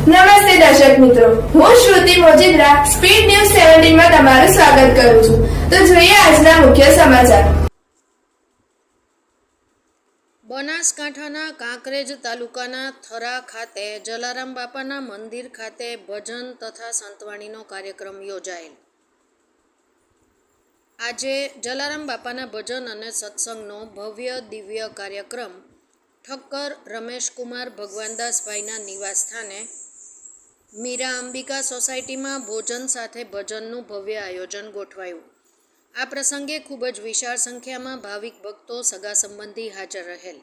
નમસ્તે દર્શક મિત્રો. હું શ્રુતિ મોજીદ્રા, સ્પીડ ન્યૂઝ સેવન્ટીનમાં તમારું સ્વાગત કરું છું. તો જોઈએ આજના મુખ્ય સમાચાર. બનાસકાંઠાના કાંકરેજ તાલુકાના થરા ખાતે, જલારામ બાપાના મંદિર ખાતે ભજન તથા સંતવાણીનો કાર્યક્રમ યોજાયેલ. આજે જલારામ બાપાના ભજન અને સત્સંગનો ભવ્ય, દિવ્ય કાર્યક્રમ ઠક્કર રમેશકુમાર ભગવાનદાસભાઈના નિવાસસ્થાને મીરા અંબિકા સોસાયટીમાં ભોજન સાથે ભજનનું ભવ્ય આયોજન ગોઠવાયું. આ પ્રસંગે ખૂબ જ વિશાળ સંખ્યામાં ભાવિક ભક્તો સગા સંબંધી હાજર રહેલ.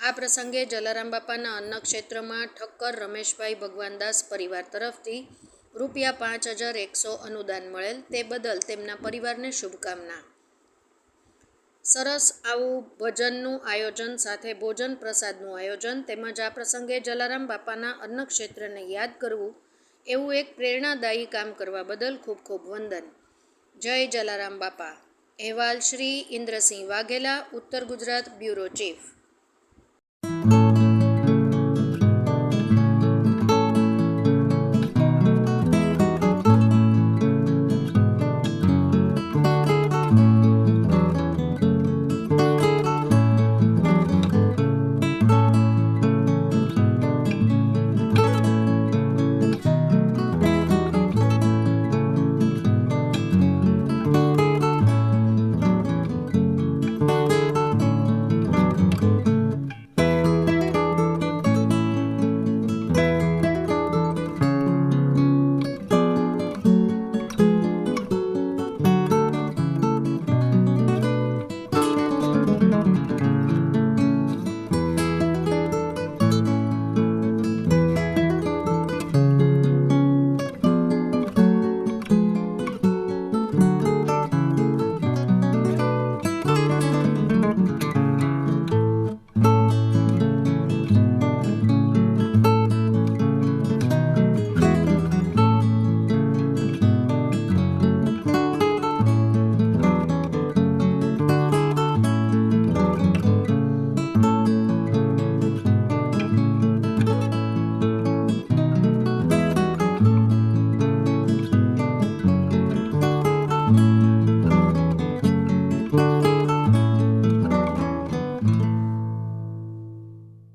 આ પ્રસંગે જલારામ બાપાના અન્નક્ષેત્રમાં ઠક્કર રમેશભાઈ ભગવાનદાસ પરિવાર તરફથી રૂપિયા પાંચ હજાર એકસો અનુદાન મળેલ તે બદલ તેમના પરિવારને શુભકામના. સરસ આવું ભજનનું આયોજન સાથે ભોજન પ્રસાદનું આયોજન તેમજ આ પ્રસંગે જલારામ બાપાના અન્ન ક્ષેત્રને યાદ કરવું, એવું એક પ્રેરણાદાયી કામ કરવા બદલ ખૂબ ખૂબ વંદન. જય જલારામ બાપા. અહેવાલ શ્રી ઇન્દ્રસિંહ વાઘેલા, ઉત્તર ગુજરાત બ્યુરો ચીફ.